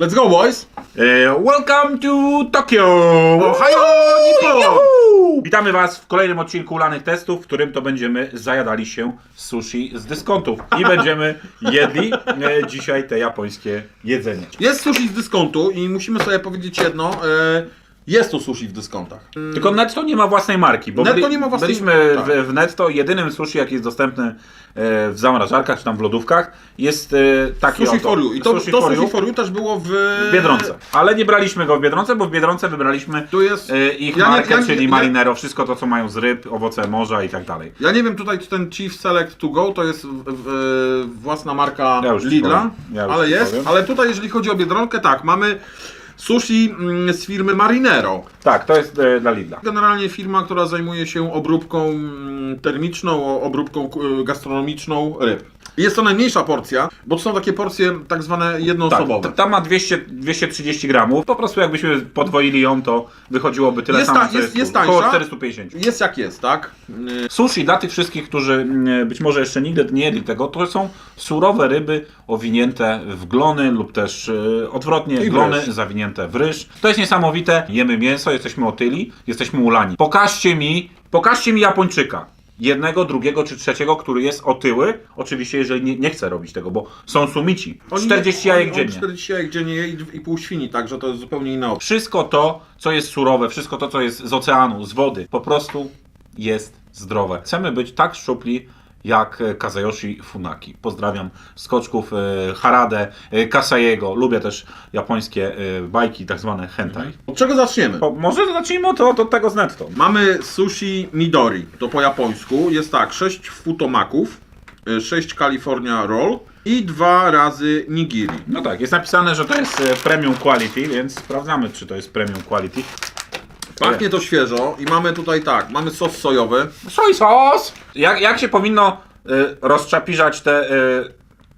Let's go, boys! E, welcome to Tokyo! Ohio, Nippon! Witamy Was w kolejnym odcinku Ulanych Testów, w którym to będziemy zajadali się sushi z dyskontów i będziemy jedli e, dzisiaj te japońskie jedzenie. Jest sushi z dyskontu i musimy sobie powiedzieć jedno. E, jest to sushi w dyskontach. Tylko Netto nie ma własnej marki, bo Netto byli- nie ma własnej- byliśmy tak. w, w Netto, jedynym sushi jaki jest dostępny e, w zamrażarkach czy tam w lodówkach jest e, taki Sushi oto. for you. I to, Sushi to for sushi you for you też było w... w Biedronce. Ale nie braliśmy go w Biedronce, bo w Biedronce wybraliśmy Tu jest... e, ich Ja nie- markę, ja nie- czyli ja- Marinero, wszystko to co mają z ryb, owoce morza i tak dalej. Ja nie wiem tutaj, czy ten Chief Select to go to jest w, w, własna marka Ja już ci Lidla, powiem. Ja już ale ci jest. powiem. Ale tutaj, jeżeli chodzi o Biedronkę, tak, mamy sushi mm, z firmy Marinero. Tak, to jest e, dla Lidla. Generalnie firma, która zajmuje się obróbką mm, termiczną, obróbką e, gastronomiczną ryb. Jest to najmniejsza porcja, bo to są takie porcje tak zwane Tak, jednoosobowe. t- ta ma 200, 230 gramów. Po prostu jakbyśmy podwoili ją, to wychodziłoby tyle Jest samo, ta- jest- jest, jest tu. Około tańsza. 450. Jest jak jest, tak? Y, Sushi dla tych wszystkich, którzy mm, być może jeszcze nigdy nie jedli tego, to są surowe ryby owinięte w glony lub też e, odwrotnie, I glony ryż. zawinięte w ryż. To jest niesamowite. Jemy mięso, jesteśmy otyli, jesteśmy ulani. Pokażcie mi, pokażcie mi Japończyka. Jednego, drugiego czy trzeciego, który jest otyły. Oczywiście, jeżeli nie, nie chce robić tego, bo są sumici. oni- 40 oni- jajek dziennie. 40 jajek dziennie je i, i pół świni, także to jest zupełnie inna opcja. Wszystko to, co jest surowe, wszystko to, co jest z oceanu, z wody, po prostu jest zdrowe. Chcemy być tak szczupli jak e, Kazayoshi Funaki. Pozdrawiam skoczków e, Harade, e, Kasayego. Lubię też japońskie bajki, tak zwane hentai. Od czego zaczniemy? O, może zacznijmy od, od, tego z netto. Mamy sushi Midori, to po japońsku. Jest tak, 6 futomaków, 6 California Roll i dwa razy nigiri. No tak, jest napisane, że to jest premium quality, więc sprawdzamy, czy to jest premium quality. Pachnie to świeżo i mamy tutaj tak, mamy sos sojowy. Soy sos! Jak, jak się powinno y, rozczapiżać te y,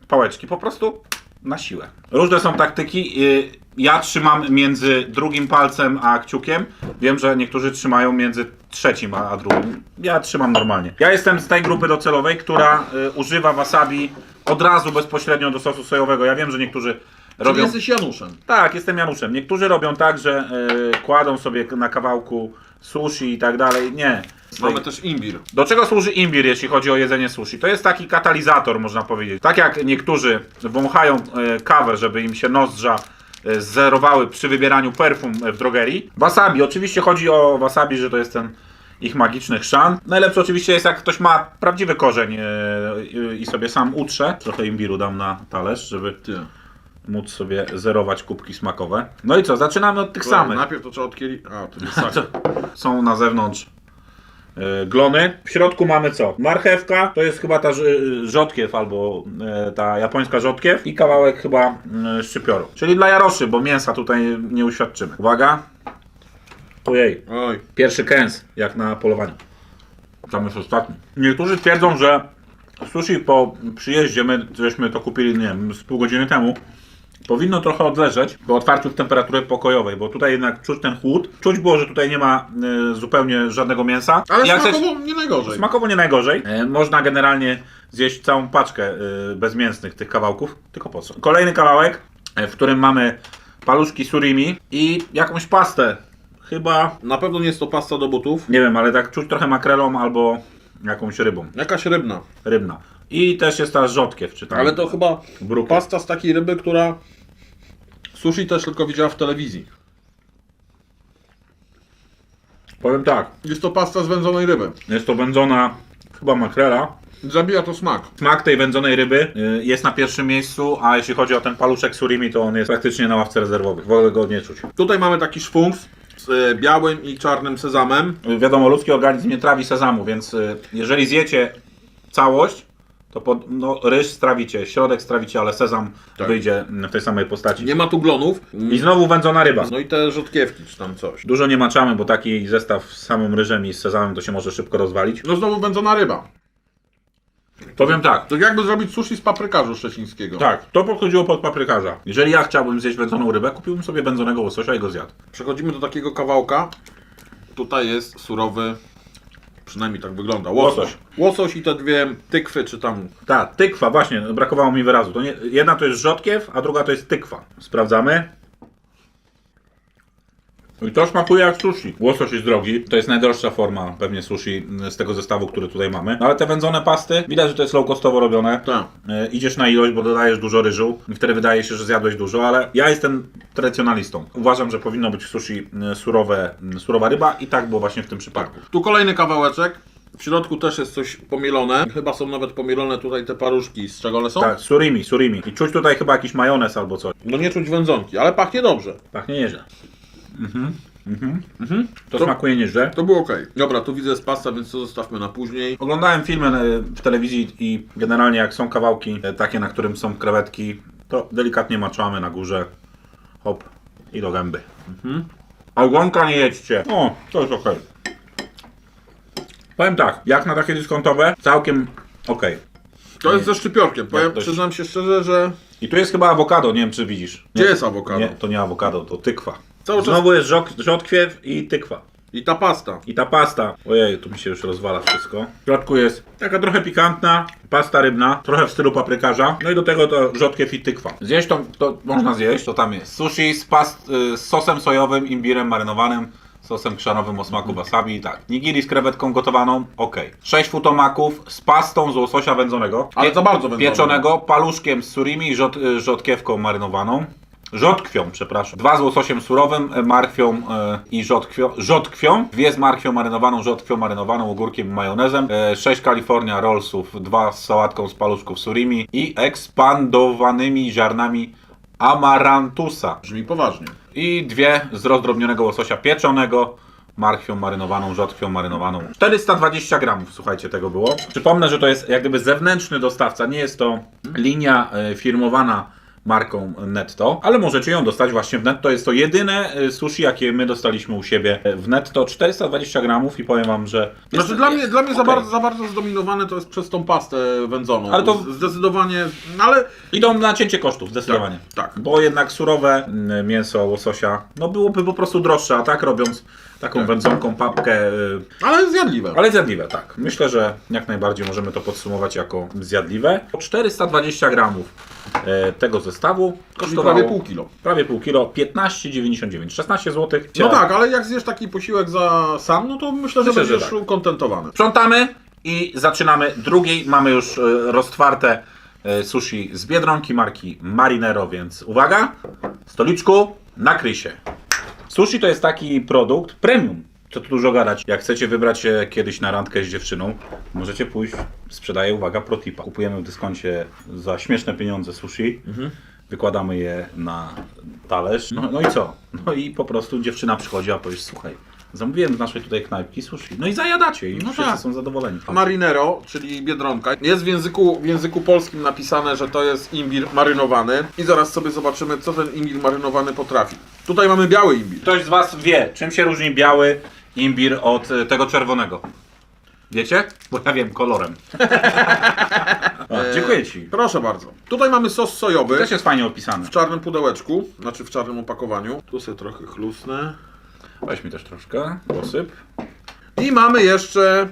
pałeczki? Po prostu na siłę. Różne są taktyki. Y, ja trzymam między drugim palcem a kciukiem. Wiem, że niektórzy trzymają między trzecim a, a drugim. Ja trzymam normalnie. Ja jestem z tej grupy docelowej, która y, używa wasabi od razu bezpośrednio do sosu sojowego. Ja wiem, że niektórzy Czyli robią... jesteś Januszem. Tak, jestem Januszem. Niektórzy robią tak, że y, kładą sobie na kawałku sushi i tak dalej. Nie. Mamy też imbir. Do czego służy imbir, jeśli chodzi o jedzenie sushi? To jest taki katalizator, można powiedzieć. Tak jak niektórzy wąchają e, kawę, żeby im się nozdrza e, zerowały przy wybieraniu perfum w drogerii. Wasabi, oczywiście chodzi o wasabi, że to jest ten ich magiczny chrzan. Najlepsze oczywiście jest, jak ktoś ma prawdziwy korzeń e, e, i sobie sam utrze. Trochę imbiru dam na talerz, żeby Ty. Móc sobie zerować kubki smakowe. No i co, zaczynamy od tych samych. Najpierw to trzeba odkieli... A, to jest sak. Są na zewnątrz e, glony. W środku mamy co? Marchewka, to jest chyba ta ż- rzodkiew albo e, ta japońska rzodkiew i kawałek chyba e, szczypioru. Czyli dla jaroszy, bo mięsa tutaj nie uświadczymy. Uwaga. Ojej, Oj. pierwszy kęs, jak na polowaniu. Tam jest ostatni. Niektórzy twierdzą, że sushi po przyjeździe, my żeśmy to kupili, nie wiem, z pół godziny temu, powinno trochę odleżeć po otwarciu w temperatury pokojowej, bo tutaj jednak czuć ten chłód. Czuć było, że tutaj nie ma e, zupełnie żadnego mięsa. Ale Jak chcesz- smakowo nie najgorzej. Smakowo nie najgorzej. E, Można generalnie zjeść całą paczkę e, bezmięsnych tych kawałków, tylko po co. Kolejny kawałek, e, w którym mamy paluszki surimi i jakąś pastę. Chyba, Na pewno nie jest to pasta do butów. nie wiem, ale tak czuć trochę makrelą albo jakąś rybą. Jakaś rybna. Rybna. I też jest ta rzodkiew, czy tam Ale to chyba bruka. pasta z takiej ryby, która sushi też tylko widziała w telewizji. Powiem tak, Jest to pasta z wędzonej ryby. jest to wędzona chyba makrela. Zabija to smak. Smak tej wędzonej ryby y, jest na pierwszym miejscu, a jeśli chodzi o ten paluszek surimi, to on jest praktycznie na ławce rezerwowych. W ogóle go nie czuć. Tutaj mamy taki szpunks z e, białym i czarnym sezamem. Wiadomo, ludzki organizm nie trawi sezamu, więc y, jeżeli zjecie całość, to pod, no, ryż strawicie, środek strawicie, ale sezam Tak. wyjdzie w tej samej postaci. Nie ma tu glonów. I znowu wędzona ryba. No i te rzodkiewki czy tam coś. Dużo nie maczamy, bo taki zestaw z samym ryżem i z sezamem to się może szybko rozwalić. No znowu wędzona ryba. Powiem tak, To jakby zrobić sushi z paprykarzu szczecińskiego. tak, to podchodziło pod paprykarza. Jeżeli ja chciałbym zjeść wędzoną rybę, kupiłbym sobie wędzonego łososia i go zjadł. Przechodzimy do takiego kawałka. Tutaj jest surowy Przynajmniej tak wygląda. Łosoś. Łosoś. Łosoś i te dwie tykwy, czy tam... Ta, tykwa, właśnie, brakowało mi wyrazu. To nie, jedna to jest rzodkiew, a druga to jest tykwa. Sprawdzamy. I to smakuje jak sushi. Łosoś jest drogi. To jest najdroższa forma pewnie sushi z tego zestawu, który tutaj mamy. No ale te wędzone pasty, widać, że to jest low costowo robione. Tak. E, idziesz na ilość, bo dodajesz dużo ryżu i wtedy wydaje się, że zjadłeś dużo, ale ja jestem tradycjonalistą. Uważam, że powinno być w sushi e, surowe, surowa ryba i tak było właśnie w tym przypadku. Tu kolejny kawałeczek. W środku też jest coś pomielone. Chyba są nawet pomielone tutaj te paruszki. Z czego one są? Tak, surimi, surimi. I czuć tutaj chyba jakiś majonez albo coś. No nie czuć wędzonki, ale pachnie dobrze. Pachnie nieźle. Mhm. Mhm. To, To- smakuje nieźle. To było ok. Dobra, tu widzę jest pasta, więc to zostawmy na później. Oglądałem filmy e, w telewizji i generalnie jak są kawałki e, takie, na którym są krewetki, to delikatnie maczamy na górze. Hop i do gęby. Mhm. A ogonka nie jedźcie. O, to jest ok. Powiem tak, jak na takie dyskontowe, całkiem ok. To jest ze szczypiorkiem. Powiem, dość. przyznam się szczerze, że... I tu jest chyba awokado, nie wiem czy widzisz. Gdzie Nie, jest awokado? Nie, to nie awokado, to tykwa. Cały czas- Znowu jest żok, rzodkiew i tykwa. I ta pasta. I ta pasta, ojej, tu mi się już rozwala wszystko. W środku jest taka trochę pikantna, pasta rybna, trochę w stylu paprykarza. No i do tego to rzodkiew i tykwa. Zjeść to, to można zjeść, to tam jest. Sushi z, past, y, z sosem sojowym, imbirem marynowanym, sosem krzanowym o smaku wasabi, tak. Nigiri z krewetką gotowaną, ok. 6 futomaków z pastą z łososia wędzonego. Ale za bardzo wędzone. Pieczonego, paluszkiem z surimi i rzod, y, rzodkiewką marynowaną. Rzodkwią, przepraszam. Dwa z łososiem surowym, e, marchwią e, i rzodkwią, rzodkwią. Dwie z marchwią marynowaną, rzodkwią marynowaną, ogórkiem i majonezem. E, sześć California Rollsów, dwa z sałatką z paluszków surimi i ekspandowanymi ziarnami amarantusa. Brzmi poważnie. I dwie z rozdrobnionego łososia pieczonego, marchwią marynowaną, rzodkwią marynowaną. 420 gramów, słuchajcie, tego było. Przypomnę, że to jest jak gdyby zewnętrzny dostawca, nie jest to linia e, firmowana marką Netto, ale możecie ją dostać właśnie w Netto. Jest to jedyne e, sushi, jakie my dostaliśmy u siebie w Netto. 420 gramów i powiem Wam, że... jest- Znaczy dla mnie, dla mnie za, okej. bardzo, za bardzo zdominowane to jest przez tą pastę wędzoną. Ale to- Zdecydowanie, no ale Idą na cięcie kosztów, zdecydowanie. Tak, tak. Bo jednak surowe mm, mięso łososia, no byłoby po prostu droższe, a tak robiąc taką Tak. wędzonką papkę, y, ale zjadliwe. ale zjadliwe, tak. Myślę, że jak najbardziej możemy to podsumować jako zjadliwe. 420 gramów e, tego zestawu Czyli kosztowało prawie pół kilo. prawie pół kilo, 15,99, 16 zł. No tak, ale jak zjesz taki posiłek za sam, no to myślę, że Myślę, że będziesz tak. ukontentowany. Sprzątamy i zaczynamy drugiej. Mamy już e, roztwarte e, sushi z Biedronki marki Marinero, więc uwaga, stoliczku, nakryj się. Sushi to jest taki produkt premium. Co tu dużo gadać. Jak chcecie wybrać się kiedyś na randkę z dziewczyną, możecie pójść, sprzedaję, uwaga, protipa. Kupujemy w dyskoncie za śmieszne pieniądze sushi, wykładamy je na talerz, no, no i co? No i po prostu dziewczyna przychodzi, a powiesz, słuchaj, zamówiłem z naszej tutaj knajpki sushi. No i zajadacie i No wszyscy tak. są zadowoleni. Marinero, czyli biedronka. Jest w języku, w języku polskim napisane, że to jest imbir marynowany. I zaraz sobie zobaczymy, co ten imbir marynowany potrafi. Tutaj mamy biały imbir. Ktoś z Was wie, czym się różni biały imbir od e, tego czerwonego? Wiecie? Bo ja wiem, kolorem. A, dziękuję Ci. Proszę bardzo. Tutaj mamy sos sojowy Też jest fajnie opisany. w czarnym pudełeczku, znaczy w czarnym opakowaniu. Tu sobie trochę chlusnę. Weź mi też troszkę, posyp. I mamy jeszcze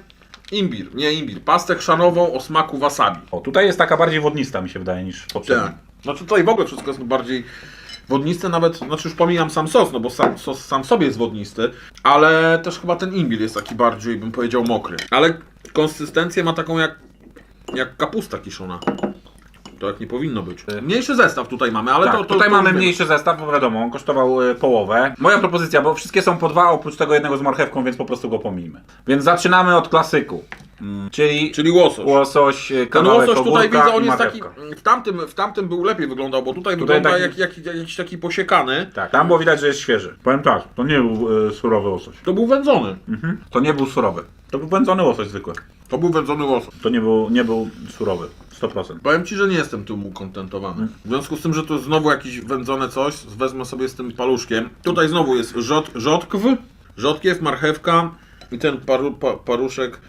imbir, nie imbir, pastę chrzanową o smaku wasabi. O, tutaj jest taka bardziej wodnista, mi się wydaje, niż poprzednia. Tak. Znaczy tutaj w ogóle wszystko jest bardziej wodniste, nawet, znaczy już pomijam sam sos, no bo sam sos sam sobie jest wodnisty, ale też chyba ten imbir jest taki bardziej, bym powiedział, mokry. Ale konsystencję ma taką jak, jak kapusta kiszona. To jak nie powinno być. Mniejszy zestaw tutaj mamy, ale Tak, to, to tutaj to mamy mniejszy zestaw, bo wiadomo, on kosztował e, połowę. Moja propozycja, bo wszystkie są po dwa, oprócz tego jednego z marchewką, więc po prostu go pomijmy. Więc zaczynamy od klasyku, mm, czyli, Czyli łosoś. łosoś, e, Ten kawałek łosoś tutaj ogórka widzę, on i jest taki. marchewka. W tamtym, w tamtym był lepiej wyglądał, bo tutaj, Tutaj wygląda taki- jak, jak, jakiś taki posiekany. Tak, tam było widać, że jest świeży. Powiem tak, to nie był e, surowy łosoś. To był wędzony. Mhm. To nie był surowy. To był wędzony łosoś zwykły. To był wędzony łosoś. To nie był, nie był surowy. 100%. Powiem Ci, że nie jestem tym ukontentowany. W związku z tym, że to jest znowu jakieś wędzone coś, wezmę sobie z tym paluszkiem. Tutaj znowu jest rzod, rzodkw, rzodkiew, marchewka i ten paru, pa, paruszek.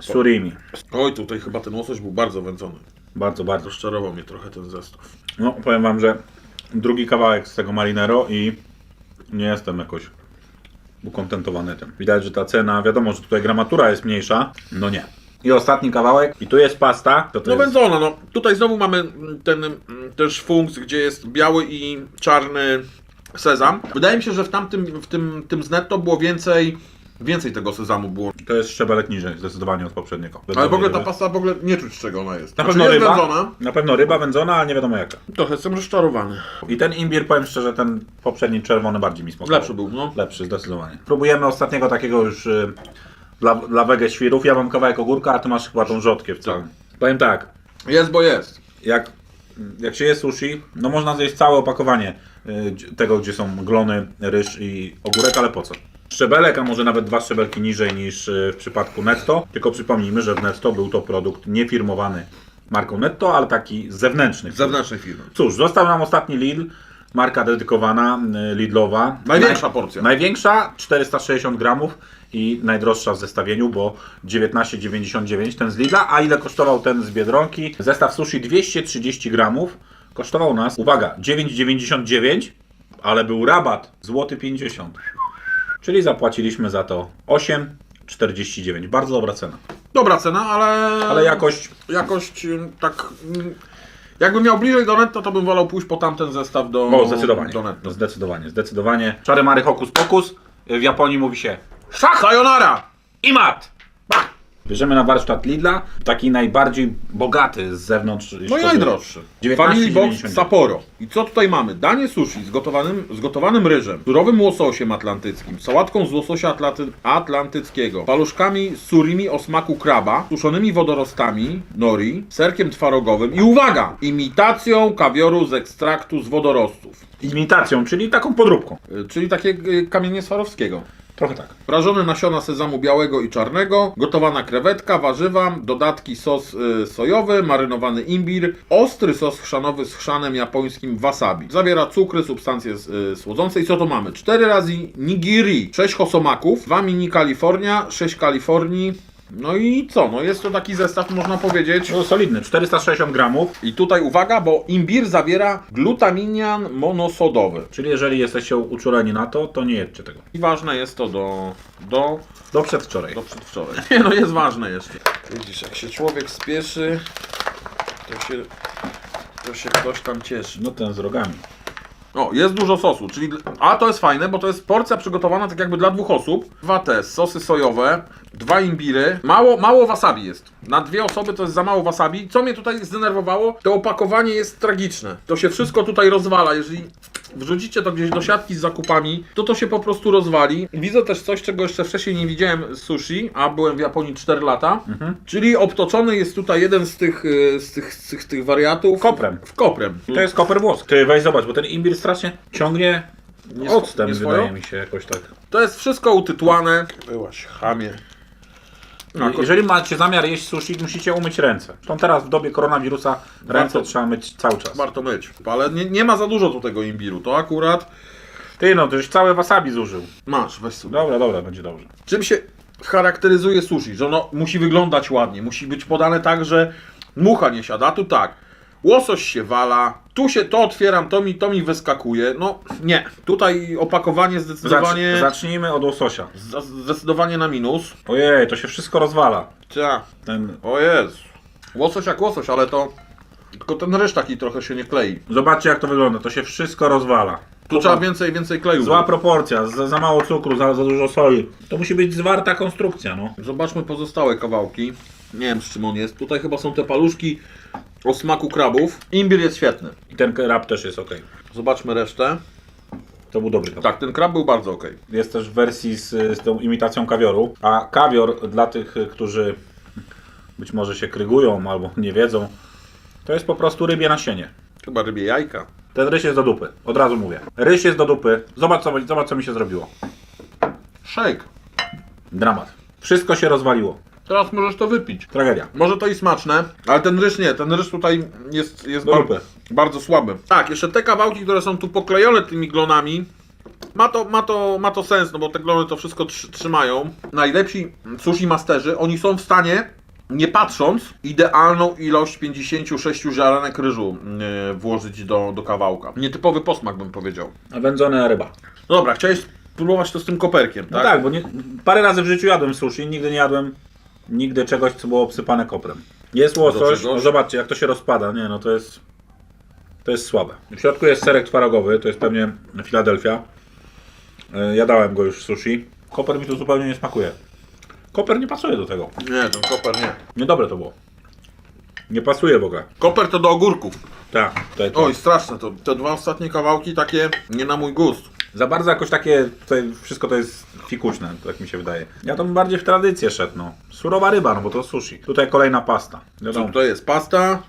Surimi. Oj, tutaj chyba ten łosoś był bardzo wędzony. Bardzo, bardzo. Rozczarował mnie trochę ten zestaw. No, powiem wam, że drugi kawałek z tego marinero i nie jestem jakoś ukontentowany tym. Widać, że ta cena, wiadomo, że tutaj gramatura jest mniejsza. No nie. I ostatni kawałek. I tu jest pasta. To, to No jest... wędzona, no. Tutaj znowu mamy ten mm, też funks, gdzie jest biały i czarny sezam. Wydaje mi się, że w tamtym, w tym, tym z netto było więcej, więcej tego sezamu było. To jest szczebelek niżej, zdecydowanie od poprzedniego. Ale w ogóle ta pasta w ogóle nie czuć z czego ona jest. Na Znaczy, pewno jest ryba. wędzona. Na pewno ryba wędzona, ale nie wiadomo jaka. Trochę jestem rozczarowany. I ten imbir, powiem szczerze, ten poprzedni czerwony bardziej mi smakował. Lepszy był, no. Lepszy, zdecydowanie. Próbujemy ostatniego takiego już y, dla, dla wege świrów. Ja mam kawałek ogórka, a ty masz chyba tą rzodkię w całym. Powiem tak, Jest, bo jest. jak, jak się je sushi, no można zjeść całe opakowanie y, tego, gdzie są glony, ryż i ogórek, ale po co? Szczebelek, a może nawet dwa szczebelki niżej niż y, w przypadku Netto. Tylko przypomnijmy, że w Netto był to produkt niefirmowany marką Netto, ale taki zewnętrzny. Z zewnętrznej firmy. Cóż, został nam ostatni Lidl, marka dedykowana, y, Lidlowa. Największa Naj- porcja. Największa, 460 gramów i najdroższa w zestawieniu, bo 19,99 ten z Lidla. A ile kosztował ten z Biedronki? Zestaw sushi 230 gramów. Kosztował nas, uwaga, 9,99, ale był rabat, złoty 50. Czyli zapłaciliśmy za to 8,49. Bardzo dobra cena. Dobra cena, ale... Ale jakość Jakość ym, tak... ym, Jakbym miał bliżej do netto, to bym wolał pójść po tamten zestaw do, O, zdecydowanie. do netto. Zdecydowanie, zdecydowanie. Czary Mary Hokus Pokus. W Japonii mówi się! Sayonara! i mat. Bierzemy na warsztat Lidla, taki najbardziej bogaty z zewnątrz. No i najdroższy. 19,99. Family Box Sapporo. I co tutaj mamy? Danie sushi z gotowanym, z gotowanym ryżem, surowym łososiem atlantyckim, sałatką z łososia atlaty, atlantyckiego, paluszkami surimi o smaku kraba, suszonymi wodorostami nori, serkiem twarogowym i uwaga! Imitacją kawioru z ekstraktu z wodorostów. Imitacją, czyli taką podróbką. Y, Czyli takie y, kamienie Swarowskiego. Trochę tak. Prażone nasiona sezamu białego i czarnego, gotowana krewetka, warzywa, dodatki sos y, sojowy, marynowany imbir, ostry sos chrzanowy z chrzanem japońskim wasabi. Zawiera cukry, substancje y, słodzące i co to mamy? 4 razy nigiri, 6 hosomaków, 2 mini Kalifornia, 6 Kalifornii. No i co? No jest to taki zestaw, można powiedzieć. No, solidny, 460 gramów. I tutaj uwaga, bo imbir zawiera glutaminian monosodowy. Czyli jeżeli jesteście uczuleni na to, to nie jedźcie tego. I ważne jest to do, do Do przedwczoraj. Do przedwczoraj. Nie no, jest ważne jeszcze. Widzisz, jak się człowiek spieszy, to się, to się ktoś tam cieszy. No ten z rogami. O, jest dużo sosu, czyli... A, to jest fajne, bo to jest porcja przygotowana tak jakby dla dwóch osób. Dwa te sosy sojowe, dwa imbiry. Mało, mało wasabi jest. Na dwie osoby to jest za mało wasabi. Co mnie tutaj zdenerwowało, to opakowanie jest tragiczne. To się wszystko tutaj rozwala. Jeżeli wrzucicie to gdzieś do siatki z zakupami, to to się po prostu rozwali. Widzę też coś, czego jeszcze wcześniej nie widziałem z sushi, a byłem w Japonii 4 lata. Czyli obtoczony jest tutaj jeden z tych, y, z tych, z tych, z tych wariatów. Koprem. W koprem. To jest koper włoski. Ty weź zobacz, bo ten imbir strasznie ciągnie Nie nie wydaje mi się jakoś tak. To jest wszystko utytłane. Byłaś chamie. No, ko- Jeżeli macie zamiar jeść sushi, musicie umyć ręce. Zresztą teraz w dobie koronawirusa ręce Warto. trzeba myć cały czas. warto myć. Ale nie, nie ma za dużo tu tego imbiru. To akurat Ty no, to już całe wasabi zużył. masz, weź sobie. Dobra, dobra, będzie dobrze. Czym się charakteryzuje sushi? Że ono musi wyglądać ładnie, musi być podane tak, że mucha nie siada. A tu tak, łosoś się wala, tu się to otwieram, to mi, to mi wyskakuje. No nie, tutaj opakowanie zdecydowanie, Zacz, zacznijmy od łososia. za- zdecydowanie na minus. Ojej, to się wszystko rozwala. Cia, Ten... o jest. Łosoś jak łosoś, ale to tylko ten ryż taki trochę się nie klei. Zobaczcie jak to wygląda, to się wszystko rozwala. Tu trzeba więcej, więcej kleju. Zła proporcja, za, za mało cukru, za, za dużo soli. To musi być zwarta konstrukcja, no. Zobaczmy pozostałe kawałki. Nie wiem z czym on jest. Tutaj chyba są te paluszki o smaku krabów. Imbir jest świetny. I ten krab też jest ok. Zobaczmy resztę. To był dobry krab. Tak, ten krab był bardzo ok. Jest też w wersji z, z tą imitacją kawioru. A kawior dla tych, którzy być może się krygują albo nie wiedzą, to jest po prostu rybie nasienie. Chyba rybie jajka. Ten ryż jest do dupy, od razu mówię. Ryż jest do dupy. Zobacz co, zobacz, co mi się zrobiło. Shake. Dramat. Wszystko się rozwaliło. Teraz możesz to wypić. Tragedia. Może to i smaczne, ale ten ryż nie. Ten ryż tutaj jest, jest Do bar- dupy. bardzo słaby. Tak, jeszcze te kawałki, które są tu poklejone tymi glonami, ma to, ma to, ma to sens, no bo te glony to wszystko trzy- trzymają. Najlepsi sushi masterzy, oni są w stanie, nie patrząc, idealną ilość 56 ziarenek ryżu yy, włożyć do, do kawałka. Nietypowy posmak bym powiedział. A wędzona ryba. No dobra, chciałeś spróbować to z tym koperkiem, No tak? tak, bo nie, parę razy w życiu jadłem sushi, nigdy nie jadłem nigdy czegoś, co było obsypane koprem. Jest łosoś, no zobaczcie jak to się rozpada, nie no to jest to jest słabe. W środku jest serek twarogowy, to jest pewnie Filadelfia. E, Jadałem go już w sushi. Koper mi tu zupełnie nie smakuje. Koper nie pasuje do tego. Nie, ten koper nie. Niedobre to było. Nie pasuje w ogóle. Koper to do ogórków. Tak, tutaj to. Oj, straszne to. Te dwa ostatnie kawałki takie nie na mój gust. Za bardzo jakoś takie, wszystko to jest fikuśne, tak mi się wydaje. Ja to bym bardziej w tradycję szedł, no. Surowa ryba, no bo to sushi. Tutaj kolejna pasta. Co Wiadomo, to jest? Pasta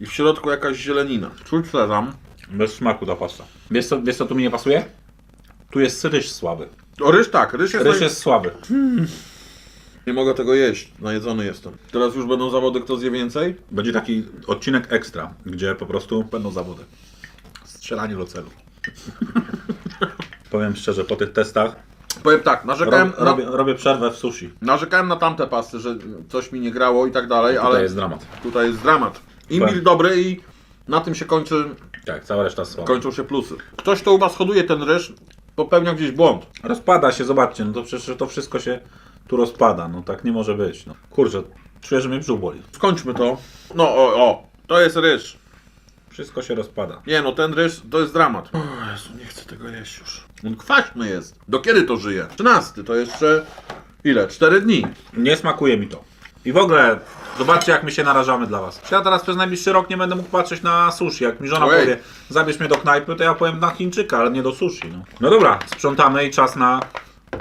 i w środku jakaś zielenina. Czuć sezam. bez smaku ta pasta. Wiesz co, wiesz co tu mi nie pasuje? Tu jest ryż słaby. O, ryż tak, ryż jest, Ryż naj- jest słaby. Nie mogę tego jeść, najedzony jestem. Teraz już będą zawody, kto zje więcej? Będzie taki odcinek ekstra, gdzie po prostu będą zawody. Strzelanie do celu. Powiem szczerze, po tych testach Powiem tak, narzekałem, rob, robię, robię przerwę w sushi. narzekałem na tamte pasty, że coś mi nie grało i tak dalej, Tutaj ale jest dramat. tutaj jest dramat. Imbir Powiem- dobry i na tym się kończy, Tak, cała reszta słaba. kończą się plusy. Ktoś, kto u Was hoduje ten ryż, popełnia gdzieś błąd. Rozpada się, zobaczcie, no to przecież to wszystko się tu rozpada, no tak nie może być. No. Kurczę, czuję, że mnie brzuch boli. Skończmy to. No o, o, to jest ryż. Wszystko się rozpada. Nie no, ten ryż to jest dramat. O Jezu, nie chcę tego jeść już. On kwaśny jest. Do kiedy to żyje? 13, to jeszcze ile? 4 dni. Nie smakuje mi to. I w ogóle, zobaczcie jak my się narażamy dla was. Ja teraz przez najbliższy rok nie będę mógł patrzeć na sushi. Jak mi żona Ojej. powie, zabierz mnie do knajpy, to ja powiem na Chińczyka, ale nie do sushi. No, no dobra, sprzątamy i czas na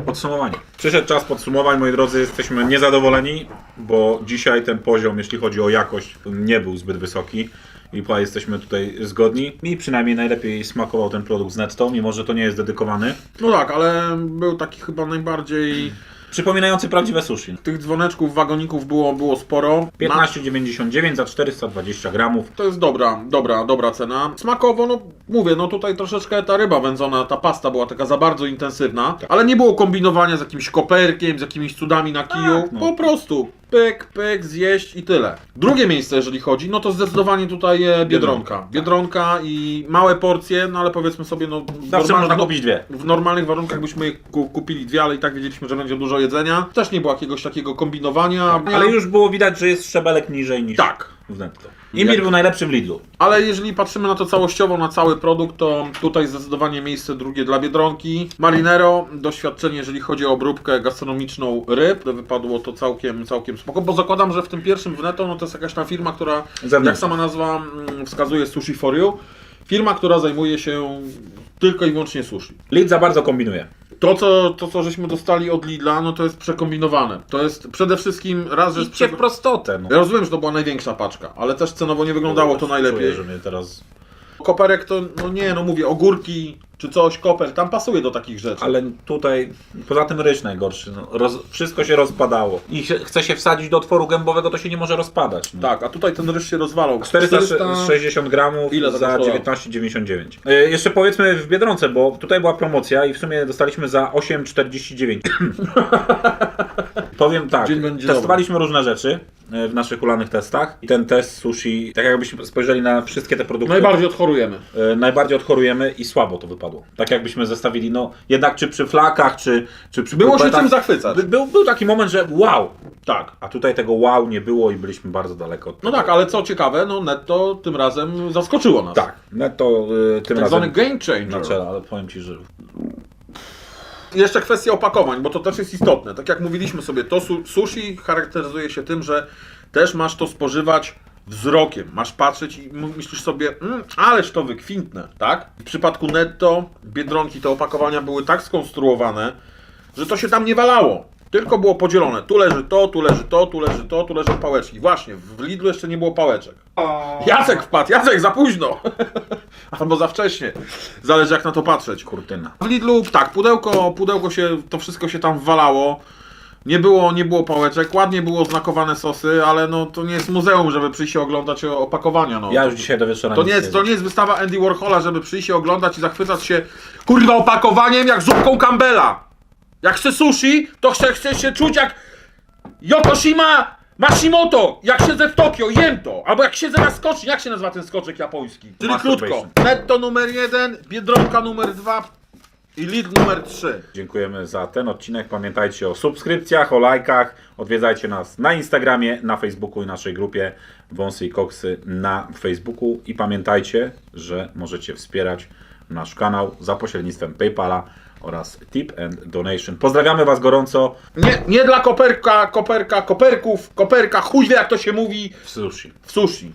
podsumowanie. Przyszedł czas podsumowań, moi drodzy, jesteśmy niezadowoleni, bo dzisiaj ten poziom, jeśli chodzi o jakość, nie był zbyt wysoki. I chyba jesteśmy tutaj zgodni. Mi przynajmniej najlepiej smakował ten produkt z Netto, mimo że to nie jest dedykowany. No tak, ale był taki chyba najbardziej... Przypominający prawdziwe sushi. Tych dzwoneczków, wagoników było, było sporo. Na- 15,99 za 420 gramów. To jest dobra, dobra, dobra cena. Smakowo, no mówię, no tutaj troszeczkę ta ryba wędzona, ta pasta była taka za bardzo intensywna, ale nie było kombinowania z jakimś koperkiem, z jakimiś cudami na kiju. Tak, no. Po prostu pyk, pyk, zjeść i tyle. Drugie miejsce, jeżeli chodzi, no to zdecydowanie tutaj e, Biedronka. Biedronka i małe porcje, no ale powiedzmy sobie, no... Zawsze można kupić dwie. W normalnych warunkach byśmy kupili dwie, ale i tak wiedzieliśmy, że będzie dużo jedzenia. Też nie było jakiegoś takiego kombinowania. Ale już było widać, że jest szczebelek niżej niż Tak. W Netto. Imbir był najlepszy w Lidlu. Ale jeżeli patrzymy na to całościowo, na cały produkt, to tutaj zdecydowanie miejsce drugie dla Biedronki. Marinero, doświadczenie, jeżeli chodzi o obróbkę gastronomiczną ryb, wypadło to całkiem, całkiem spoko, bo zakładam, że w tym pierwszym wneto, no to jest jakaś tam firma, która, Zewnętrzna. jak sama nazwa mm, wskazuje, Sushi for You. Firma, która zajmuje się tylko i wyłącznie sushi. Lid za bardzo kombinuje. To co, to, co żeśmy dostali od Lidla, no to jest przekombinowane. To jest przede wszystkim raz, że jest Idźcie prostotę. No. Ja rozumiem, że to była największa paczka, ale też cenowo nie wyglądało to najlepiej. Czuję, że mnie teraz... Koperek to, no nie, no mówię, ogórki czy coś, koper, tam pasuje do takich rzeczy. Ale tutaj, poza tym ryż najgorszy. No. Roz, wszystko się rozpadało. I się, chce się wsadzić do otworu gębowego, to się nie może rozpadać. No. Tak, a tutaj ten ryż się rozwalał. 460 gramów Ile za za to 19,99. E, jeszcze powiedzmy w Biedronce, bo tutaj była promocja i w sumie dostaliśmy za 8,49. Powiem tak, Dzień będzie testowaliśmy różne rzeczy e, w naszych ulanych testach i ten test sushi, tak jakbyśmy spojrzeli na wszystkie te produkty, Najbardziej odchorujemy. e, najbardziej odchorujemy i słabo to Tak jakbyśmy zestawili, no jednak czy przy flakach, czy, czy przy Było się czym zachwycać. by- Był, był taki moment, że wow, Tak. a tutaj tego wow nie było i byliśmy bardzo daleko od No tego. tak, ale co ciekawe, no netto tym razem zaskoczyło nas. Tak, netto y, tym Tak razem zwany game changer. na czele, ale powiem Ci, że Jeszcze kwestia opakowań, bo to też jest istotne. Tak jak mówiliśmy sobie, to su sushi charakteryzuje się tym, że też masz to spożywać wzrokiem. Masz patrzeć i myślisz sobie, mm, ależ to wykwintne, tak? W przypadku netto, Biedronki, te opakowania były tak skonstruowane, że to się tam nie walało. Tylko było podzielone. Tu leży to, tu leży to, tu leży to, tu leżą pałeczki. Właśnie, w Lidlu jeszcze nie było pałeczek. Jacek wpadł, Jacek za późno! Albo za wcześnie. Zależy jak na to patrzeć. kurtyna. W Lidlu, tak, pudełko, pudełko się, to wszystko się tam walało. Nie było, nie było pałeczek, ładnie było oznakowane sosy, ale no to nie jest muzeum, żeby przyjść się oglądać opakowania. No. Ja już dzisiaj do wieczora To nie, jest, to nie jest wystawa Andy Warhola, żeby przyjść się oglądać i zachwycać się kurwa opakowaniem jak zupką Campbella. Jak chcę sushi, to chcę, chcę się czuć jak Yokoshima Mashimoto. Jak siedzę w Tokio, jem to. Albo jak siedzę na skoczni, jak się nazywa ten skoczek japoński? Czyli krótko. Netto numer jeden, Biedronka numer dwa. I lead numer 3. Dziękujemy za ten odcinek. Pamiętajcie o subskrypcjach, o lajkach. Odwiedzajcie nas na Instagramie, na Facebooku i naszej grupie Wąsy i Koksy na Facebooku. I pamiętajcie, że możecie wspierać nasz kanał za pośrednictwem PayPala oraz Tip and Donation. Pozdrawiamy Was gorąco Nie, nie dla koperka, koperka, koperków, koperka, chuj wie jak to się mówi w sushi. w sushi.